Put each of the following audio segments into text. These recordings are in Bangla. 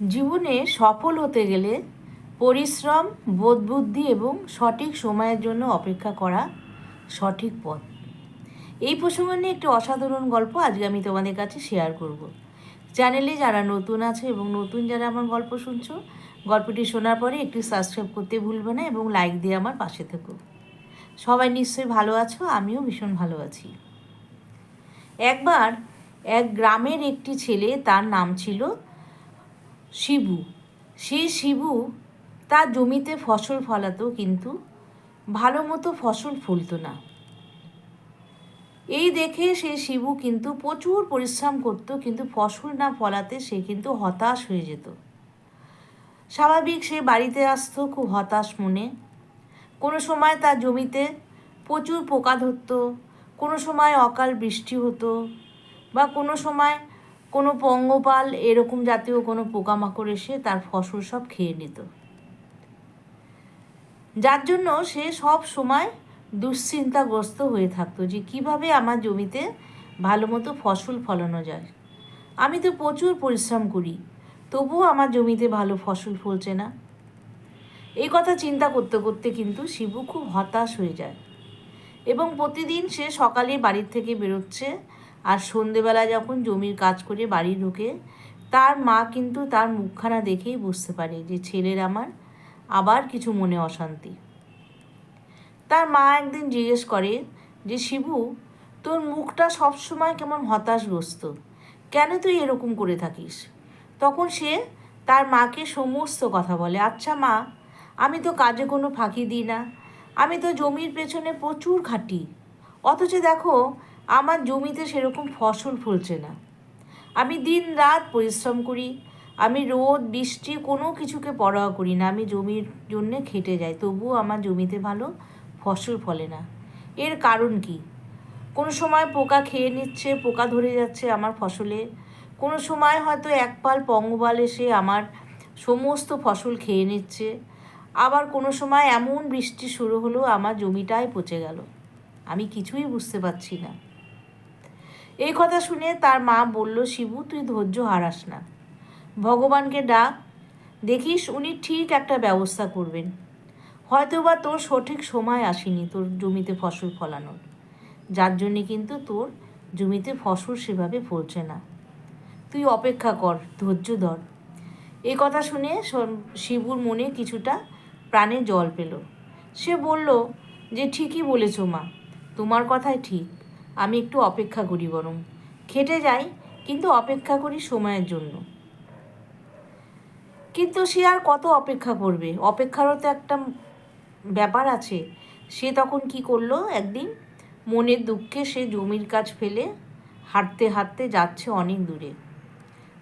জীবনে সফল হতে গেলে পরিশ্রম, বোধবুদ্ধি এবং সঠিক সময়ের জন্য অপেক্ষা করা সঠিক পথ। এই প্রসঙ্গ নিয়ে একটি অসাধারণ গল্প আজকে আমি তোমাদের কাছে শেয়ার করব। চ্যানেলে যারা নতুন আছে এবং নতুন যারা আমার গল্প শুনছো, গল্পটি শোনার পরে একটি সাবস্ক্রাইব করতে ভুলবে না এবং লাইক দিয়ে আমার পাশে থেকো। সবাই নিশ্চয়ই ভালো আছো, আমিও ভীষণ ভালো আছি। একবার এক গ্রামের একটি ছেলে, তার নাম ছিল শিবু। সেই শিবু তার জমিতে ফসল ফলাতো কিন্তু ভালো মতো ফসল ফলতো না। এই দেখে সে শিবু কিন্তু প্রচুর পরিশ্রম করত কিন্তু ফসল না ফলাতে সে কিন্তু হতাশ হয়ে যেত। স্বাভাবিক সে বাড়িতে আসতো খুব হতাশ মনে। কোনো সময় তার জমিতে প্রচুর পোকা ধরতো, কোনো সময় অকাল বৃষ্টি হতো বা কোনো সময় কোনো পঙ্গপাল এরকম জাতীয় কোনো পোকামাকড় এসে তার ফসল সব খেয়ে নিত। যার জন্য সে সব সময় দুশ্চিন্তাগ্রস্ত হয়ে থাকতো যে কীভাবে আমার জমিতে ভালো মতো ফসল ফলানো যায়। আমি তো প্রচুর পরিশ্রম করি, তবুও আমার জমিতে ভালো ফসল ফলছে না। এই কথা চিন্তা করতে করতে কিন্তু শিবু খুব হতাশ হয়ে যায় এবং প্রতিদিন সে সকালে বাড়ির থেকে বেরোচ্ছে আর সন্ধেবেলা যখন জমির কাজ করে বাড়ি ঢুকে, তার মা কিন্তু তার মুখখানা দেখেই বুঝতে পারে যে ছেলের আমার আবার কিছু মনে অশান্তি। তার মা একদিন জিজ্ঞেস করে যে, শিবু, তোর মুখটা সবসময় কেমন হতাশগ্রস্ত? কেন তুই এরকম করে থাকিস? তখন সে তার মাকে সমস্ত কথা বলে আচ্ছা মা, আমি তো কাজে কোনো ফাঁকি দিই না। আমি তো জমির পেছনে প্রচুর খাটি। অথচ দেখো আমার জমিতে সেরকম ফসল ফলছে না। আমি দিন রাত পরিশ্রম করি, আমি রোদ, বৃষ্টি কোনো কিছুকে পরোয়া করি না, আমি জমির জন্যে খেটে যাই, তবুও আমার জমিতে ভালো ফসল ফলে না। এর কারণ কি? কোনো সময় পোকা খেয়ে নিচ্ছে, পোকা ধরে যাচ্ছে আমার ফসলে, কোনো সময় হয়তো এক পাল পঙ্গপাল এসে আমার সমস্ত ফসল খেয়ে নিচ্ছে, আবার কোনো সময় এমন বৃষ্টি শুরু হলো, আমার জমিটাই পচে গেল। আমি কিছুই বুঝতে পারছি না। এই কথা শুনে তার মা বলল, শিবু, তুই ধৈর্য হারাস না। ভগবানকে ডাক। দেখিস উনি ঠিক একটা ব্যবস্থা করবেন। হয়তো বা তোর সঠিক সময় আসেনি তোর জমিতে ফসল ফলানোর। যার জন্যে কিন্তু তোর জমিতে ফসল সেভাবে ফলছে না। তুই অপেক্ষা কর, ধৈর্য ধর। এই কথা শুনে শিবুর মনে কিছুটা প্রাণে জল পেল। সে বলল, যে ঠিকই বলেছ মা, তোমার কথাই ঠিক। আমি একটু অপেক্ষা করি বরং। খেটে যাই, কিন্তু অপেক্ষা করি সময়ের জন্য। কিন্তু সে আর কত অপেক্ষা করবে? অপেক্ষারও তো একটা ব্যাপার আছে। সে তখন কি করল একদিন? মনের দুঃখে সে জমির কাজ ফেলে হাঁটতে হাঁটতে যাচ্ছে অনেক দূরে।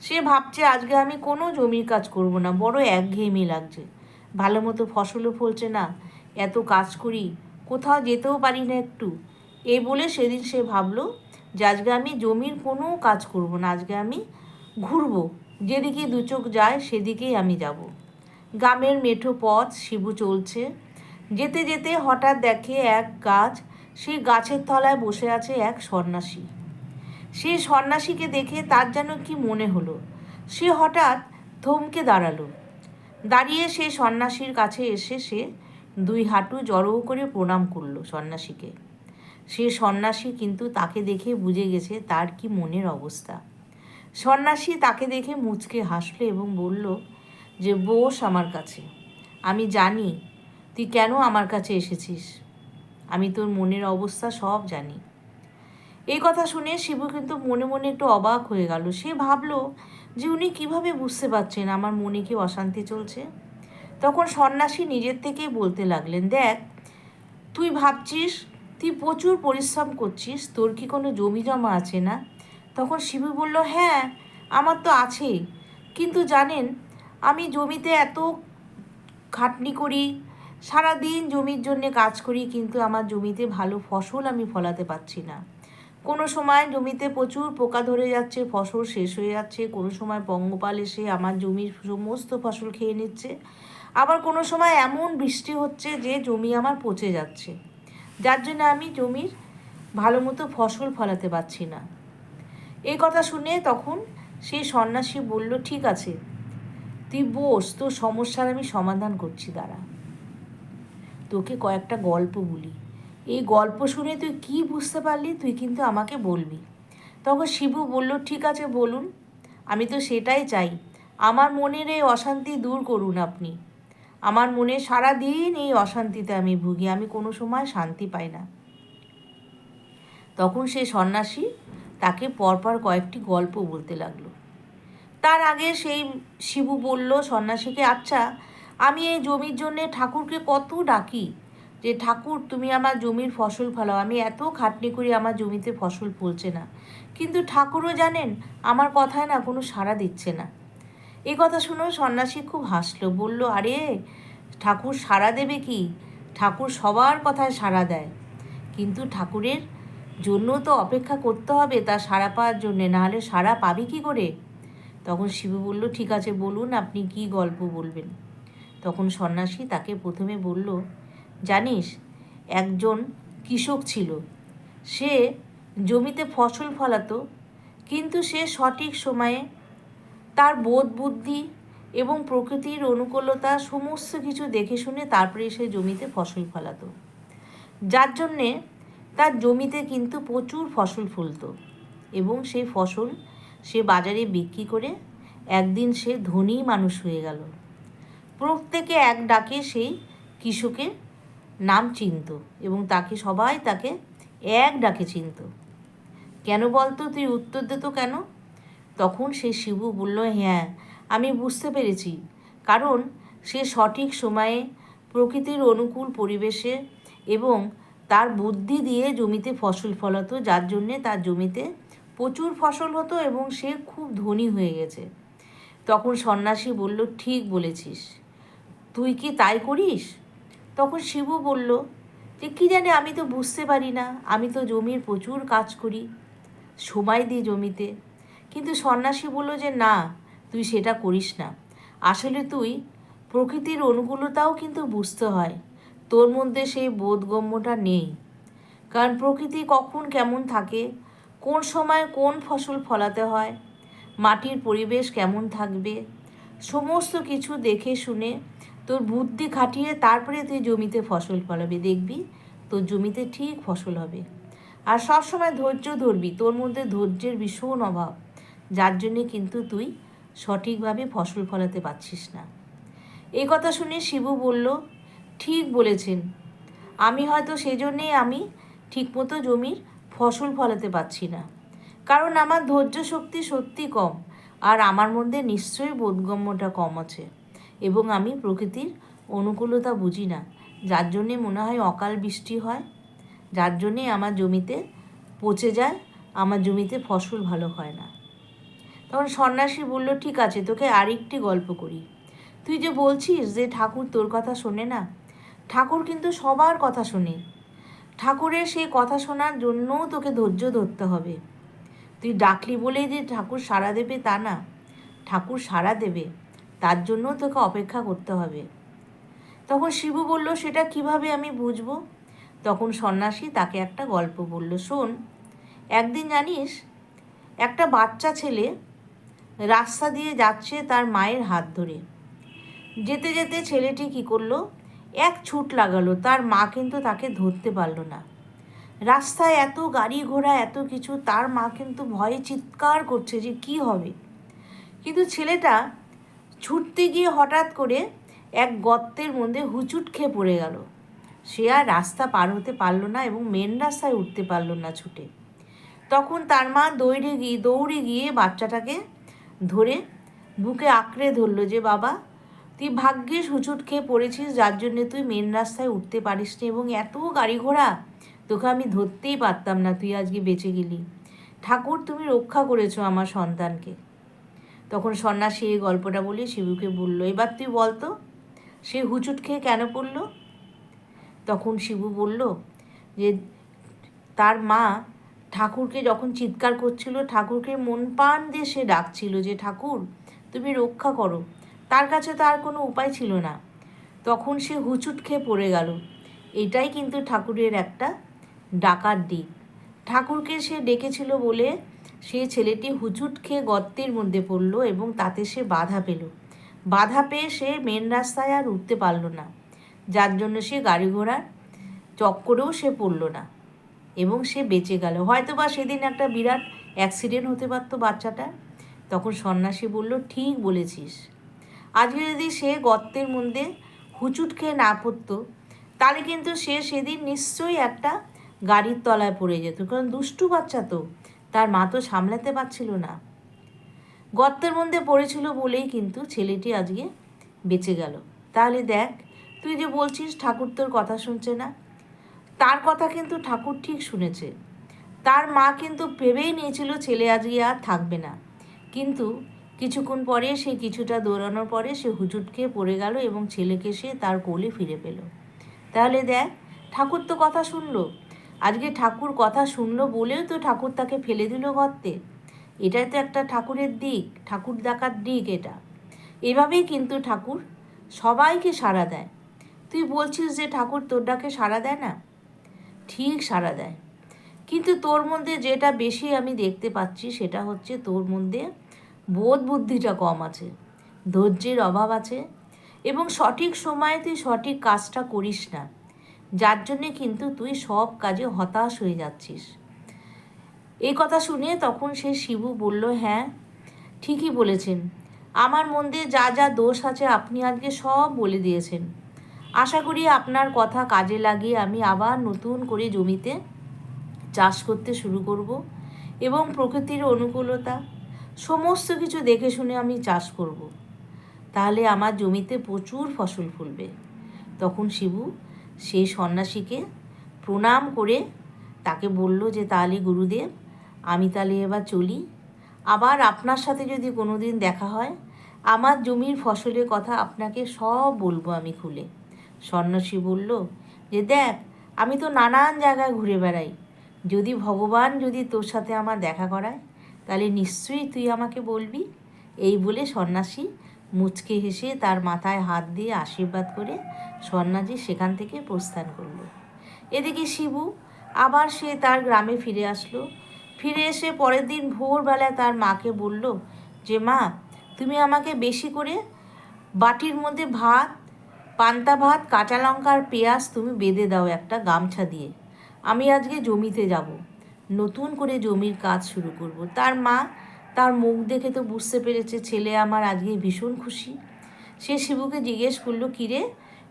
সে ভাবছে, আজকে আমি কোনো জমির কাজ করব না, বড় একঘেয়েমি লাগছে। ভালো মতো ফসলও ফলছে না, এত কাজ করি, কোথাও যেতেও পারি না একটু। এই বলে সেদিন সে ভাবলো যে আজকে আমি জমির কোনো কাজ করব না, আজকে আমি ঘুরবো। যেদিকে দু চোখ যায়, সেদিকেই আমি যাব। গ্রামের মেঠো পথ শিবু চলছে। যেতে যেতে হঠাৎ দেখে এক গাছ, সেই গাছের তলায় বসে আছে এক সন্ন্যাসী। সেই সন্ন্যাসীকে দেখে তার যেন কি মনে হলো। সে হঠাৎ থমকে দাঁড়াল। দাঁড়িয়ে সে সন্ন্যাসীর কাছে এসে সে দুই হাঁটু জড়ো করে প্রণাম করল সন্ন্যাসীকে। সে সন্ন্যাসী কিন্তু তাকে দেখে বুঝে গেছে তার কি মনের অবস্থা। সন্ন্যাসী তাকে দেখে মুচকে হাসলো এবং বলল, যে বোস আমার কাছে, আমি জানি তুই কেন আমার কাছে এসেছিস। আমি তোর মনের অবস্থা সব জানি। এই কথা শুনে শিবু কিন্তু মনে মনে একটু অবাক হয়ে গেল। সে ভাবলো, যে উনি কীভাবে বুঝতে পারছেন আমার মনে কি অশান্তি চলছে? তখন সন্ন্যাসী নিজের থেকেই বলতে লাগলেন, দেখ, তুই ভাবছিস তুই প্রচুর পরিশ্রম করছিস, তোর কি কোনো জমি জমা আছে না? তখন শিবু বলল হ্যাঁ আমার তো আছেই। কিন্তু জানেন, আমি জমিতে এত খাটনি করি, সারাদিন জমির জন্যে কাজ করি, কিন্তু আমার জমিতে ভালো ফসল আমি ফলাতে পারছি না। কোনো সময় জমিতে প্রচুর পোকা ধরে যাচ্ছে, ফসল শেষ হয়ে যাচ্ছে, কোনো সময় পঙ্গপাল এসে আমার জমির সমস্ত ফসল খেয়ে নিচ্ছে। আবার কোনো সময় এমন বৃষ্টি হচ্ছে যে জমি আমার পচে যাচ্ছে। যার জন্য আমি জমির ভালো মতো ফসল ফলাতে পারছি না। এই কথা শুনে তখন সেই সন্ন্যাসী বলল, ঠিক আছে, তুই বস, তোর সমস্যার আমি সমাধান করছি, দাঁড়া। তোকে কয়েকটা গল্প বলি। এই গল্প শুনে তুই কি বুঝতে পারলি, তুই কিন্তু আমাকে বলবি। তখন শিবু বলল, ঠিক আছে, বলুন, আমি তো সেটাই চাই। আমার মনের এই অশান্তি দূর করুন আপনি। আমার মনে সারা দিন এই অশান্তিতে আমি ভুগি, আমি কোনো সময় শান্তি পাই না। তখন সে সন্ন্যাসী তাকে পরপর কয়েকটি গল্প বলতে লাগল। তার আগে সেই শিবু বলল সন্ন্যাসীকে আচ্ছা আমি এই জমির জন্যে ঠাকুরকে কত ডাকি? যে ঠাকুর, তুমি আমার জমির ফসল ফলাও। আমি এত খাটনি করি আমার জমিতে ফসল ফলছে না। কিন্তু ঠাকুরও জানেন, আমার কথায় না কোনো সাড়া দিচ্ছে না। এই কথা শুনেও সন্ন্যাসী খুব হাসলো, বলল, আরে, ঠাকুর সাড়া দেবে কি? ঠাকুর সবার কথায় সাড়া দেয়। কিন্তু ঠাকুরের জন্য তো অপেক্ষা করতে হবে, তা সাড়া পাওয়ার জন্যে। নাহলে সাড়া পাবি কি করে? তখন শিবু বলল, ঠিক আছে, বলুন, আপনি কি গল্প বলবেন? তখন সন্ন্যাসী তাকে প্রথমে বলল, জানিস, একজন কৃষক ছিল। সে জমিতে ফসল ফলাতো, কিন্তু সে সঠিক সময়ে তার বোধ বুদ্ধি এবং প্রকৃতির অনুকূলতা সমস্ত কিছু দেখে শুনে তারপরে সে জমিতে ফসল ফলাতো। যার জন্যে তার জমিতে কিন্তু প্রচুর ফসল ফলতো এবং সেই ফসল সে বাজারে বিক্রি করে একদিন সে ধনী মানুষ হয়ে গেল। প্রত্যেকে এক ডাকে সেই কৃষকের নাম চিনত এবং তাকে সবাই তাকে এক ডাকে চিনত। কেন বলতো? তুই উত্তর দিত কেন? তখন সে শিবু বলল হ্যাঁ আমি বুঝতে পেরেছি। কারণ সে সঠিক সময়ে প্রকৃতির অনুকূল পরিবেশে এবং তার বুদ্ধি দিয়ে জমিতে ফসল ফলাতো, যার জন্যে তার জমিতে প্রচুর ফসল হতো এবং সে খুব ধনী হয়ে গেছে। তখন সন্ন্যাসী বলল, ঠিক বলেছিস। তুই কি তাই করিস? তখন শিবু বলল, যে কী জানি, আমি তো বুঝতে পারি না। আমি তো জমির প্রচুর কাজ করি। সময় দিই জমিতে। কিন্তু সন্ন্যাসী বলল যে, না, তুই সেটা করিস না। আসলে তুই প্রকৃতির অনুকূলতাও কিন্তু বুঝতে হয়। তোর মধ্যে সেই বোধগম্যটা নেই। কারণ প্রকৃতি কখন কেমন থাকে, কোন সময় কোন ফসল ফলাতে হয়, মাটির পরিবেশ কেমন থাকবে, সমস্ত কিছু দেখে শুনে তোর বুদ্ধি খাটিয়ে তারপরে তুই জমিতে ফসল ফলাবি। দেখবি তোর জমিতে ঠিক ফসল হবে। আর সবসময় ধৈর্য ধরবি। তোর মধ্যে ধৈর্যের ভীষণ অভাব। যার জন্যে কিন্তু তুই সঠিকভাবে ফসল ফলাতে পারছিস না। এই কথা শুনে শিবু বলল, ঠিক বলেছেন। আমি হয়তো সেই জন্যেই আমি ঠিকমতো জমির ফসল ফলাতে পারছি না। কারণ আমার ধৈর্য শক্তি সত্যি কম আর আমার মধ্যে নিশ্চয়ই বোধগম্যটা কম আছে এবং আমি প্রকৃতির অনুকূলতা বুঝি না। যার জন্যে মনে হয় অকাল বৃষ্টি হয়। যার জন্যে আমার জমিতে পচে যায়, আমার জমিতে ফসল ভালো হয় না। তখন সন্ন্যাসী বলল, ঠিক আছে, তোকে আরেকটি গল্প করি। তুই যে বলছিস যে ঠাকুর তোর কথা শোনে না, ঠাকুর কিন্তু সবার কথা শোনে। ঠাকুরের সেই কথা শোনার জন্যও তোকে ধৈর্য ধরতে হবে। তুই ডাকলি বলেই যে ঠাকুর সাড়া দেবে তা না, ঠাকুর সাড়া দেবে, তার জন্য তোকে অপেক্ষা করতে হবে। তখন শিবু বলল, সেটা কীভাবে আমি বুঝব? তখন সন্ন্যাসী তাকে একটা গল্প বলল, শোন, একদিন জানিস, একটা বাচ্চা ছেলে রাস্তা দিয়ে যাচ্ছে তার মায়ের হাত ধরে। যেতে যেতে ছেলেটি কী করল? এক ছুট লাগালো। তার মা কিন্তু তাকে ধরতে পারল না। রাস্তায় এত গাড়ি ঘোড়া, এত কিছু, তার মা কিন্তু ভয়ে চিৎকার করছে যে কি হবে? কিন্তু ছেলেটা ছুটতে গিয়ে হঠাৎ করে এক গর্তের মধ্যে হুচুট খেয়ে পড়ে গেল। সে আর রাস্তা পার হতে পারল না এবং মেন রাস্তায় উঠতে পারল না ছুটে। তখন তার মা দৌড়ে গিয়ে দৌড়ে গিয়ে বাচ্চাটাকে ধরে বুকে আঁকড়ে ধরলো যে, বাবা, তুই ভাগ্যিস হুচুট খেয়ে পড়েছিস, যার জন্যে তুই মেন রাস্তায় উঠতে পারিস নি এবং এত গাড়ি ঘোড়া, তোকে আমি ধরতেই পারতাম না, তুই আজকে বেঁচে গেলি। ঠাকুর, তুমি রক্ষা করেছ আমার সন্তানকে। তখন সন্ন্যাসী এই গল্পটা বলে শিবুকে বলল, এবার তুই বলতো সে হুচুট খেয়ে কেন পড়ল? তখন শিবু বলল যে, তার মা ঠাকুরকে যখন চিৎকার করছিল, ঠাকুরকে মন প্রাণ দিয়ে সে ডাকছিল যে, ঠাকুর, তুমি রক্ষা করো। তার কাছে তো আর কোনো উপায় ছিল না। তখন সে হুচুট খেয়ে পড়ে গেল। এটাই কিন্তু ঠাকুরের একটা ডাকার দিক। ঠাকুরকে সে ডেকেছিল বলে সে ছেলেটি হুচুট খেয়ে গর্তের মধ্যে পড়ল এবং তাতে সে বাধা পেল। বাধা পেয়ে সে মেন রাস্তায় আর উঠতে পারল না। যার জন্য সে গাড়ি ঘোড়ার চক্করেও সে পড়ল না। এবং সে বেঁচে গেল। হয়তো বা সেদিন একটা বিরাট অ্যাক্সিডেন্ট হতে পারতো বাচ্চাটা। তখন সন্ন্যাসী বলল, ঠিক বলেছিস। আজকে যদি সে গর্তের মধ্যে হুচুট খেয়ে না পড়তো, তাহলে কিন্তু সে সেদিন নিশ্চয়ই একটা গাড়ির তলায় পড়ে যেত। কারণ দুষ্টু বাচ্চা তো, তার মা তো সামলাতে পারছিল না। গর্তের মধ্যে পড়েছিল বলেই কিন্তু ছেলেটি আজকে বেঁচে গেল। তাহলে দেখ, তুই যে বলছিস ঠাকুর তোর কথা শুনছে না। তার কথা কিন্তু ঠাকুর ঠিক শুনেছে। তার মা কিন্তু ভেবেই নিয়েছিল ছেলে আজকে আর থাকবে না। কিন্তু কিছুক্ষণ পরে সে কিছুটা দৌড়ানোর পরে সে খেয়ে পড়ে গেল এবং ছেলেকে সে তার কোলে ফিরে পেল। তাহলে দেখ, ঠাকুর তো কথা শুনলো। আজকে ঠাকুর কথা শুনলো বলেও তো ঠাকুর তাকে ফেলে দিল গর্তে এটাই তো একটা ঠাকুরের দিক, ঠাকুর দেখার দিক এটা। এভাবেই কিন্তু ঠাকুর সবাইকে সাড়া দেয়। তুই বলছিস যে ঠাকুর তোর ডাকে সাড়া দেয় না? ঠিক সাড়া দেয়। কিন্তু তোর মধ্যে যেটা বেশি আমি দেখতে পাচ্ছি সেটা হচ্ছে তোর মধ্যে বোধ বুদ্ধিটা কম আছে, ধৈর্যের অভাব আছে এবং সঠিক সময়ে তুই সঠিক কাজটা করিস না। যার জন্যে কিন্তু তুই সব কাজে হতাশ হয়ে যাচ্ছিস। এই কথা শুনে তখন সে শিবু বলল হ্যাঁ ঠিকই বলেছেন। আমার মধ্যে যা যা দোষ আছে আপনি আজকে সব বলে দিয়েছেন। আশা করি আপনার কথা কাজে লাগিয়ে আমি আবার নতুন করে জমিতে চাষ করতে শুরু করব এবং প্রকৃতির অনুকূলতা সমস্ত কিছু দেখে শুনে আমি চাষ করব। তাহলে আমার জমিতে প্রচুর ফসল ফলবে। তখন শিবু সেই সন্ন্যাসীকে প্রণাম করে তাকে বলল যে, তাহলে গুরুদেব, আমি তাহলে এবার চলি। আবার আপনার সাথে যদি কোনো দিন দেখা হয়, আমার জমির ফসলের কথা আপনাকে সব বলব আমি খুলে। সন্ন্যাসী বলল, যে দেখ, আমি তো নানান জায়গায় ঘুরে বেড়াই। যদি ভগবান যদি তোর সাথে আমার দেখা করায়, তাহলে নিশ্চয়ই তুই আমাকে বলবি? এই বলে সন্ন্যাসী মুচকে হেসে তার মাথায় হাত দিয়ে আশীর্বাদ করে সন্ন্যাসী সেখান থেকে প্রস্থান করল। এদিকে শিবু আবার সে তার গ্রামে ফিরে আসলো। ফিরে এসে পরের দিন ভোরবেলায় তার মাকে বলল, যে মা, তুমি আমাকে বেশি করে বাটির মধ্যে ভাত পান্তা ভাত, কাঁচা লঙ্কার পেঁয়াজ তুমি বেঁধে দাও একটা গামছা দিয়ে। আমি আজকে জমিতে যাব। নতুন করে জমির কাজ শুরু করব। তার মা তার মুখ দেখে তো বুঝতে পেরেছে ছেলে আমার আজকে ভীষণ খুশি। সে শিবুকে জিজ্ঞেস করল, কিরে,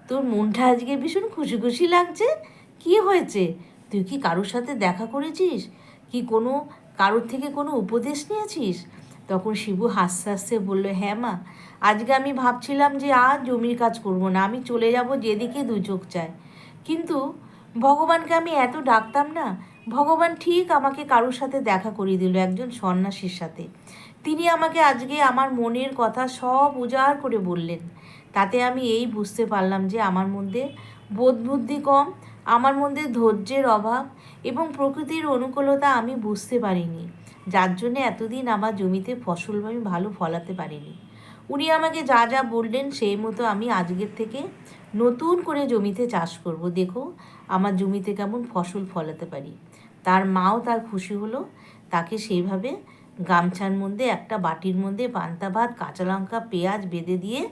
তোর মনটা আজকে ভীষণ খুশি খুশি লাগছে? কি হয়েছে? তুই কি কারোর সাথে দেখা করেছিস? কি কোনো, কারোর থেকে কোনো উপদেশ নিয়েছিস? তখন শিবু হাসতে হাসতে বলল হ্যাঁ মা, আজকে আমি ভাবছিলাম যে আর জমির কাজ করব না, আমি চলে যাব যেদিকে দু চোখ চায়। কিন্তু ভগবানকে আমি এত ডাকতাম না, ভগবান ঠিক আমাকে কারোর সাথে দেখা করিয়ে দিল, একজন সন্ন্যাসীর সাথে। তিনি আমাকে আজকে আমার মনের কথা সব উজাড় করে বললেন। তাতে আমি এই বুঝতে পারলাম যে আমার মধ্যে বোধ বুদ্ধি কম, আমার মধ্যে ধৈর্যের অভাব এবং প্রকৃতির অনুকূলতা আমি বুঝতে পারিনি। যার জন্য এতদিন আমার জমিতে ফসল আমি ভালো ফলাতে পারিনি। উনি আমাকে যা যা বললেন, সেই মতো আমি আজকের থেকে নতুন করে জমিতে চাষ করব। দেখো, আমার জমিতে কেমন ফসল ফলাতে পারি। তার মাও তার খুশি হলো। তাকে সেইভাবে গামছার মধ্যে, একটা বাটির মধ্যে পান্তা ভাত, কাঁচা লঙ্কা, পেঁয়াজ বেঁধে দিয়ে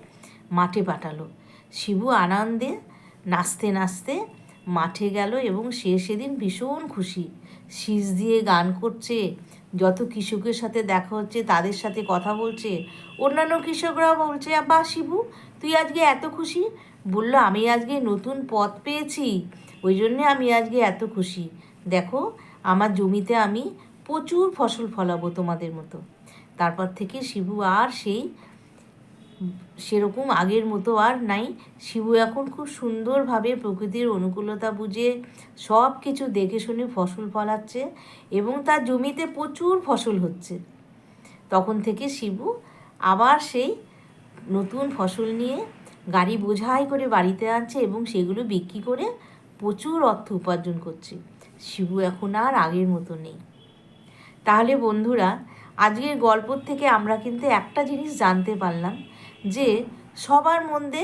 মাঠে পাঠালো। শিবু আনন্দে নাচতে নাচতে মাঠে গেল এবং সে সেদিন ভীষণ খুশি। শীষ দিয়ে গান করছে যত কৃষকের সাথে দেখা হচ্ছে, তাদের সাথে কথা বলছে, অন্যান্য কৃষকরাও বলছে বা শিবু, তুই আজকে এত খুশি? বলল, আমি আজকে নতুন পথ পেয়েছি, ওই জন্যে আমি আজকে এত খুশি। দেখো, আমার জমিতে আমি প্রচুর ফসল ফলাবো তোমাদের মতো। তারপর থেকে শিবু আর সেই সেরকম আগের মতো আর নাই। শিবু এখন খুব সুন্দরভাবে প্রকৃতির অনুকূলতা বুঝে সব কিছু দেখে শুনে ফসল ফলাচ্ছে এবং তার জমিতে প্রচুর ফসল হচ্ছে। তখন থেকে শিবু আবার সেই নতুন ফসল নিয়ে গাড়ি বোঝাই করে বাড়িতে আনছে এবং সেগুলো বিক্রি করে প্রচুর অর্থ উপার্জন করছে। শিবু এখন আর আগের মতো নেই। তাহলে বন্ধুরা, আজকের গল্প থেকে আমরা কিন্তু একটা জিনিস জানতে পারলাম। যে সবার মধ্যে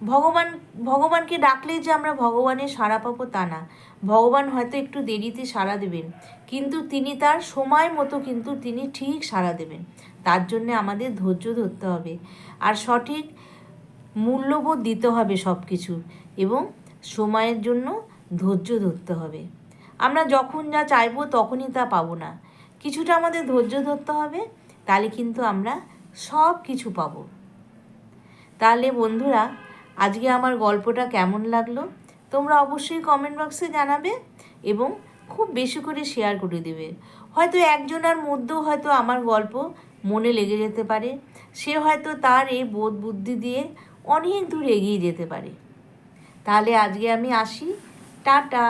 ভগবান, ভগবানকে ডাকলেই যে আমরা ভগবানের সাড়া পাবো তা না। ভগবান হয়তো একটু দেরিতে সাড়া দেবেন, কিন্তু তিনি তার সময় মতো কিন্তু তিনি ঠিক সাড়া দেবেন। তার জন্য আমাদের ধৈর্য ধরতে হবে আর সঠিক মূল্যবোধ দিতে হবে সব কিছু এবং সময়ের জন্য ধৈর্য ধরতে হবে। আমরা যখন যা চাইব তখনই তা পাবো না। কিছুটা আমাদের ধৈর্য ধরতে হবে, তাহলে কিন্তু আমরা সব কিছু পাবো। তাহলে বন্ধুরা, আজকে আমার গল্পটা কেমন লাগল? তোমরা অবশ্যই কমেন্ট বক্সে জানাবে এবং খুব বেশি করে শেয়ার করে দেবে। হয়তো একজনের মধ্যেও হয়তো আমার গল্প মনে লেগে যেতে পারে। সে হয়তো তার এই বোধ বুদ্ধি দিয়ে অনেক দূর এগিয়ে যেতে পারে। তাহলে আজকে আমি আসি। টাটা!